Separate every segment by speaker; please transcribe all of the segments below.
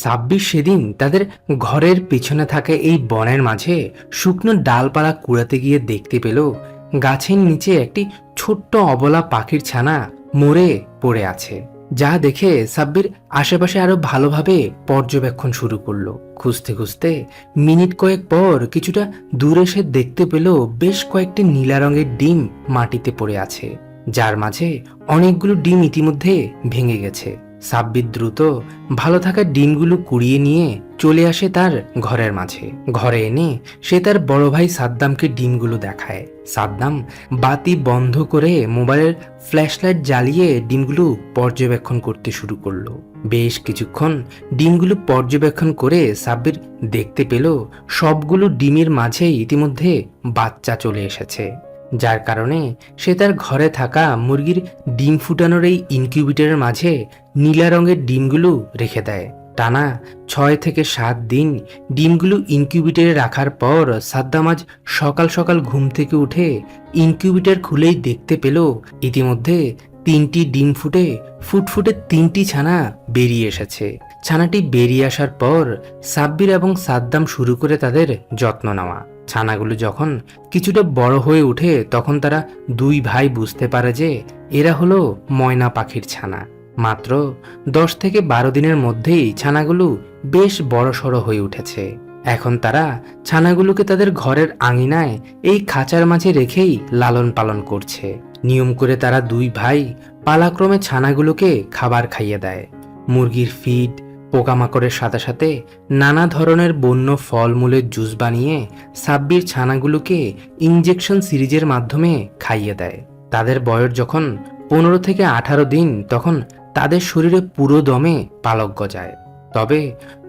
Speaker 1: ছাব্বিশ সেদিন তাদের ঘরের পিছনে থাকা এই বনের মাঝে শুকনো ডালপালা কুড়াতে গিয়ে দেখতে পেল, গাছের নিচে একটি ছোট্ট অবলা পাখির ছানা মরে পড়ে আছে, যা দেখে সাব্বির আশেপাশে আরও ভালোভাবে পর্যবেক্ষণ শুরু করল। খুঁজতে খুঁজতে মিনিট কয়েক পর কিছুটা দূরে সে দেখতে পেল বেশ কয়েকটি নীলা রঙের ডিম মাটিতে পড়ে আছে, যার মাঝে অনেকগুলো ডিম ইতিমধ্যে ভেঙে গেছে। সাব্বির দ্রুত ভালো থাকা ডিমগুলো কুড়িয়ে নিয়ে চলে আসে তার ঘরের মাঝে। ঘরে এনে সে তার বড় ভাই সাদ্দামকে ডিমগুলো দেখায়। সাদ্দাম বাতি বন্ধ করে মোবাইলের ফ্ল্যাশলাইট জ্বালিয়ে ডিমগুলো পর্যবেক্ষণ করতে শুরু করল। বেশ কিছুক্ষণ ডিমগুলো পর্যবেক্ষণ করে সাব্বির দেখতে পেল, সবগুলো ডিমের মাঝেই ইতিমধ্যে বাচ্চা চলে এসেছে। যার কারণে সে তার ঘরে থাকা মুরগির ডিম ফুটানোর এই ইনকিউবেটরের মাঝে নীলা রঙের ডিমগুলো রেখে দেয়। টানা ছয় থেকে সাত দিন ডিমগুলো ইনকিউবেটরে রাখার পর সাদ্দাম আজ সকাল সকাল ঘুম থেকে উঠে ইনকিউবেটর খুলেই দেখতে পেল ইতিমধ্যে তিনটি ডিম ফুটে ফুটফুটে তিনটি ছানা বেরিয়ে এসেছে। ছানাটি বেরিয়ে আসার পর সাব্বির এবং সাদ্দাম শুরু করে তাদের যত্ন নেওয়া। ছানাগুলো যখন কিছুটা বড় হয়ে ওঠে, তখন তারা দুই ভাই বুঝতে পারে যে এরা হলো ময়না পাখির ছানা। মাত্র দশ থেকে বারো দিনের মধ্যেই ছানাগুলো বেশ বড় সড়ো হয়ে উঠেছে। এখন তারা ছানাগুলোকে তাদের ঘরের আঙিনায় এই খাঁচার মাঝে রেখেই লালন পালন করছে। নিয়ম করে তারা দুই ভাই পালাক্রমে ছানাগুলোকে খাবার খাইয়ে দেয়। মুরগির ফিড পোকামাকড়ের সাথে সাথে নানা ধরনের বন্য ফলমূলের জুস বানিয়ে সাব্বির ছানাগুলোকে ইঞ্জেকশন সিরিজের মাধ্যমে খাইয়ে দেয়। তাদের বয়স যখন পনেরো থেকে আঠারো দিন, তখন তাদের শরীরে পুরো দমে পালক গজায়। তবে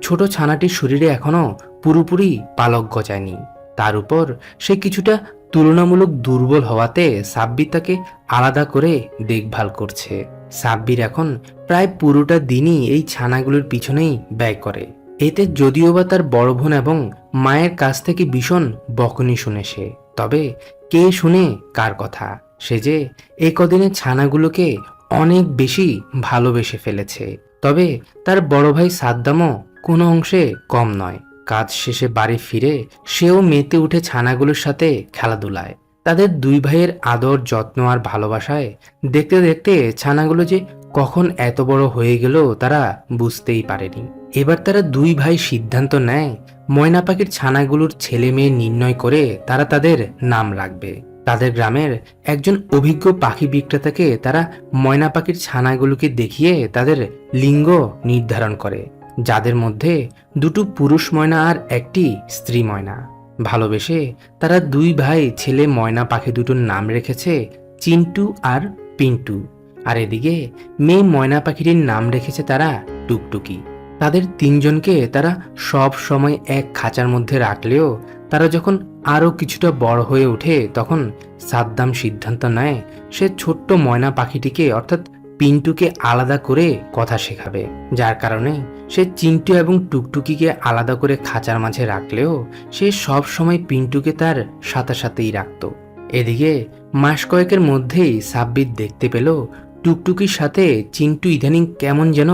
Speaker 1: ছোট ছানাটির শরীরে এখনও পুরোপুরি পালক গজায়নি। তার উপর সে কিছুটা তুলনামূলক দুর্বল হওয়াতে সাব্বির তাকে আলাদা করে দেখভাল করছে। সাব্বির এখন প্রায় পুরোটা দিনই এই ছানাগুলোর পিছনেই ব্যয় করে। এতে যদিও বা তার বড় বোন এবং মায়ের কাছ থেকে ভীষণ বকনি শুনে সে। তবে কে শুনে কার কথা? সে যে এ কদিনে ছানাগুলোকে অনেক বেশি ভালোবেসে ফেলেছে। তবে তার বড় ভাই সাদ্দামও কোনো অংশে কম নয়। কাজ শেষে বাড়ি ফিরে সেও মেতে উঠে ছানাগুলোর সাথে খেলাধুলায়। তাদের দুই ভাইয়ের আদর, যত্ন আর ভালোবাসায় দেখতে দেখতে ছানাগুলো যে কখন এত বড় হয়ে গেল তারা বুঝতেই পারেনি। এবার তারা দুই ভাই সিদ্ধান্ত নেয়, ময়না পাখির ছানাগুলোর ছেলে মেয়ে নির্ণয় করে তারা তাদের নাম রাখবে। তাদের গ্রামের একজন অভিজ্ঞ পাখি বিক্রেতাকে তারা ময়না পাখির ছানাগুলোকে দেখিয়ে তাদের লিঙ্গ নির্ধারণ করে, যাদের মধ্যে দুটো পুরুষ ময়না আর একটি স্ত্রী ময়না। ভালোবেসে তারা দুই ভাই ছেলে ময়না পাখি দুটোর নাম রেখেছে চিন্টু আর পিন্টু। আর এদিকে মেয়ে ময়না পাখিটির নাম রেখেছে তারা টুকটুকি। তাদের তিনজনকে তারা সব সময় এক খাঁচার মধ্যে রাখলেও তারা যখন আরও কিছুটা বড় হয়ে ওঠে তখন সাদ্দাম সিদ্ধান্ত নেয় সে ছোট্ট ময়না পাখিটিকে অর্থাৎ পিন্টুকে আলাদা করে কথা শেখাবে, যার কারণে সে চিন্টু এবং টুকটুকিকে আলাদা করে খাঁচার মাঝে রাখলেও সে সব সময় পিন্টুকে তার সাথে সাথেই রাখত। এদিকে মাস কয়েকের মধ্যেই সাব্বির দেখতে পেল টুকটুকির সাথে চিন্টু ইদানিং কেমন যেন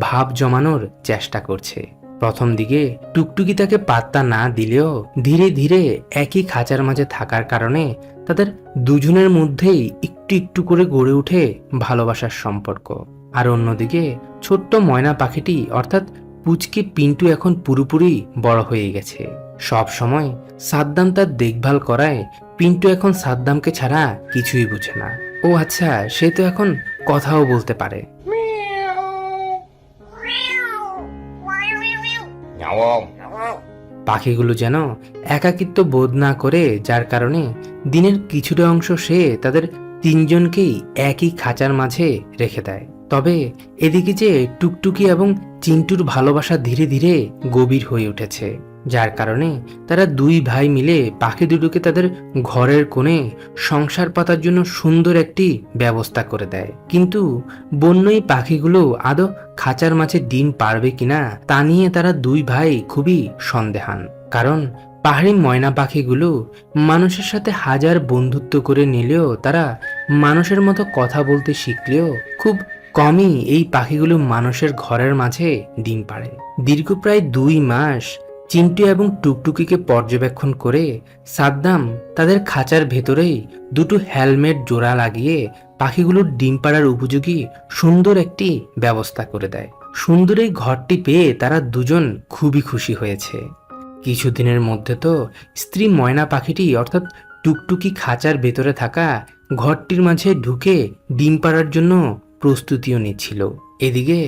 Speaker 1: ভাব জমানোর চেষ্টা করছে। প্রথম দিকে টুকটুকি তাকে পাত্তা না দিলেও ধীরে ধীরে একই খাঁচার মাঝে থাকার কারণে তাদের দুজনের মধ্যেই একটু একটু করে গড়ে ওঠে ভালোবাসার সম্পর্ক। আর অন্যদিকে ছোট্ট ময়না পাখিটি অর্থাৎ পুচকে পিন্টু এখন পুরোপুরি বড় হয়ে গেছে। সব সময় সাদ্দাম তার দেখভাল করায় পিন্টু এখন সাদ্দামকে ছাড়া কিছুই বুঝে না। ও আচ্ছা সে তো এখন কথাও বলতে পারে। পাখিগুলো যেন একাকিত্ব বোধ না করে, যার কারণে দিনের কিছুটা অংশ সে তাদের তিনজনকেই একই খাঁচার মাঝে রেখে দেয়। তবে এদিকে যে টুকটুকি এবং চিন্টুর ভালোবাসা ধীরে ধীরে গভীর হয়ে উঠেছে। যার কারণে তারা দুই ভাই মিলে পাখি দুটোকে তাদের ঘরের কোণে সংসার পাতার জন্য সুন্দর একটি ব্যবস্থা করে দেয়। কিন্তু বন্যই পাখিগুলো আদৌ খাঁচার মাঝে ডিম পারবে কিনা তা নিয়ে তারা দুই ভাই খুবই সন্দেহান। কারণ পাহাড়ি ময়না পাখিগুলো মানুষের সাথে হাজার বন্ধুত্ব করে নিলেও তারা মানুষের মতো কথা বলতে শিখলেও খুব কমই এই পাখিগুলো মানুষের ঘরের মাঝে ডিম পাড়ে। দীর্ঘ প্রায় দুই মাস চিন্টু এবং টুকটুকিকে পর্যবেক্ষণ করে সাদ্দাম তাদের খাঁচার ভেতরেই দুটো হেলমেট জোড়া লাগিয়ে পাখিগুলোর ডিম পাড়ার উপযোগী সুন্দর একটি ব্যবস্থা করে দেয়। সুন্দর এই ঘরটি পেয়ে তারা দুজন খুবই খুশি হয়েছে। কিছুদিনের মধ্যে তো স্ত্রী ময়না পাখিটি অর্থাৎ টুকটুকি খাঁচার ভেতরে থাকা ঘরটির মাঝে ঢুকে ডিম পাড়ার জন্য প্রস্তুতিও নিচ্ছিল। এদিকে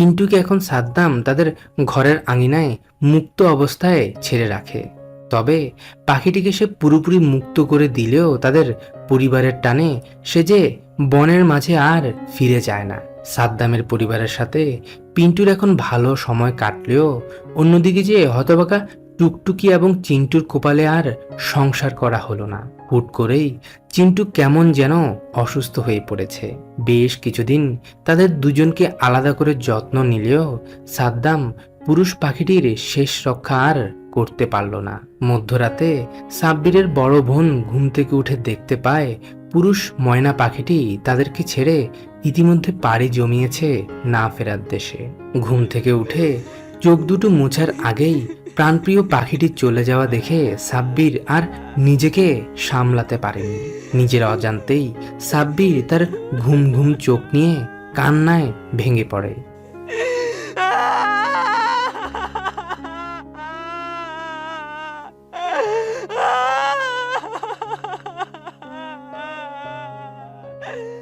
Speaker 1: পিন্টুকে এখন সাদ্দাম তাদের ঘরের আঙিনায় মুক্ত অবস্থায় ছেড়ে রাখে। তবে পাখিটিকে সে পুরোপুরি মুক্ত করে দিলেও তাদের পরিবারের টানে সে যে বনের মাঝে আর ফিরে যায় না। সাদ্দামের পরিবারের সাথে পিন্টুর এখন ভালো সময় কাটলেও অন্যদিকে যে হতবাকা টুকটুকি এবং চিন্টুর কোপালে আর সংসার করা হলো না। হুট করেই চিন্টু কেমন যেন অসুস্থ হয়ে পড়েছে। বেশ কিছুদিন তাদের দুজনকে আলাদা করে যত্ন নিলেও সাদ্দাম পুরুষ পাখিটির শেষ রক্ষা আর করতে পারল না। মধ্যরাতে সাব্বিরের বড় বোন ঘুম থেকে উঠে দেখতে পায় পুরুষ ময়না পাখিটি তাদেরকে ছেড়ে ইতিমধ্যে পাড়ি জমিয়েছে না ফেরার দেশে। ঘুম থেকে উঠে চোখ দুটো মোছার আগেই প্রাণপ্রিয় পাখিটি চলে যাওয়া দেখে সাব্বির আর নিজেকে সামলাতে পারেনি। নিজের অজান্তেই সাব্বির তার ঘুম ঘুম চোখ নিয়ে কান্নায় ভেঙে পড়ে।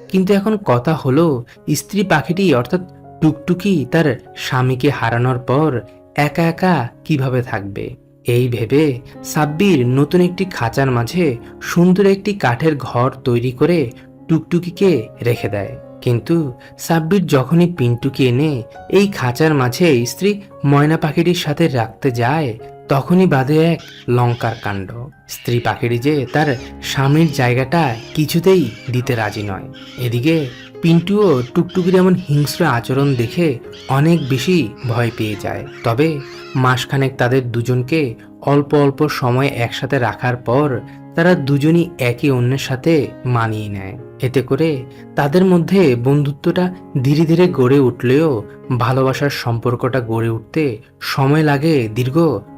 Speaker 1: কিন্তু এখন কথা হলো, স্ত্রী পাখিটি অর্থাৎ টুকটুকি তার স্বামীকে হারানোর পর একা একা কীভাবে থাকবে? এই ভেবে সাব্বির নতুন একটি খাঁচার মাঝে সুন্দর একটি কাঠের ঘর তৈরি করে টুকটুকিকে রেখে দেয়। কিন্তু সাব্বির যখনই পিন্টুকে এনে এই খাঁচার মাঝে স্ত্রী ময়না পাখিটির সাথে রাখতে যায়, তখনই বাদে এক লঙ্কার কাণ্ড। স্ত্রী পাখিটি যে তার স্বামীর জায়গাটা কিছুতেই দিতে রাজি নয়। এদিকে পিন্টুও টুকটুকির এমন হিংস্র আচরণ দেখে অনেক বেশি ভয় পেয়ে যায়। তবে মাসখানেক তাদের দুজনকে অল্প অল্প সময় একসাথে রাখার পর তারা দুজনই একে অন্যের সাথে মানিয়ে নেয়। এতে করে তাদের মধ্যে বন্ধুত্বটা ধীরে ধীরে গড়ে উঠলেও ভালোবাসার সম্পর্কটা গড়ে উঠতে সময় লাগে দীর্ঘ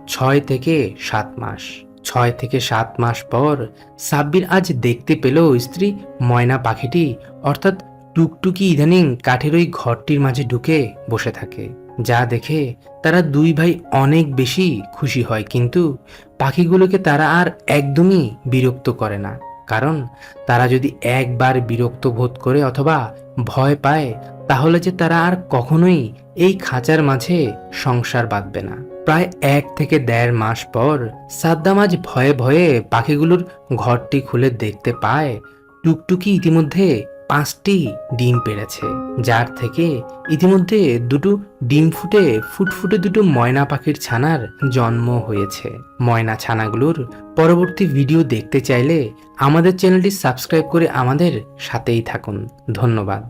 Speaker 1: ছয় থেকে সাত মাস। ছয় থেকে সাত মাস পর সাব্বির আজ দেখতে পেল স্ত্রী ময়না পাখিটি, অর্থাৎ টুকটুকি ইদানিং কাঠের ওই ঘরটির মাঝে ঢুকে বসে থাকে। যা দেখে তারা দুই ভাই অনেক বেশি খুশি হয়, কিন্তু পাখিগুলোকে তারা আর একদমই বিরক্ত করে না। কারণ তারা যদি একবার বিরক্ত বোধ করে অথবা ভয় পায়, তাহলে যে তারা আর কখনোই এই খাঁচার মাঝে সংসার বাঁধবে না। প্রায় এক থেকে দেড় মাস পর সাদ্দাম আজ ভয়ে ভয়ে পাখিগুলোর ঘরটি খুলে দেখতে পায়। টুকটুকি ইতিমধ্যে পাঁচটি ডিম পেড়েছে, যার থেকে ইতিমধ্যে দুটো ডিম ফুটে ফুটফুটে দুটো ময়না পাখির ছানার জন্ম হয়েছে। ময়না ছানাগুলোর পরবর্তী ভিডিও দেখতে চাইলে আমাদের চ্যানেলটি সাবস্ক্রাইব করে আমাদের সাথেই থাকুন। ধন্যবাদ।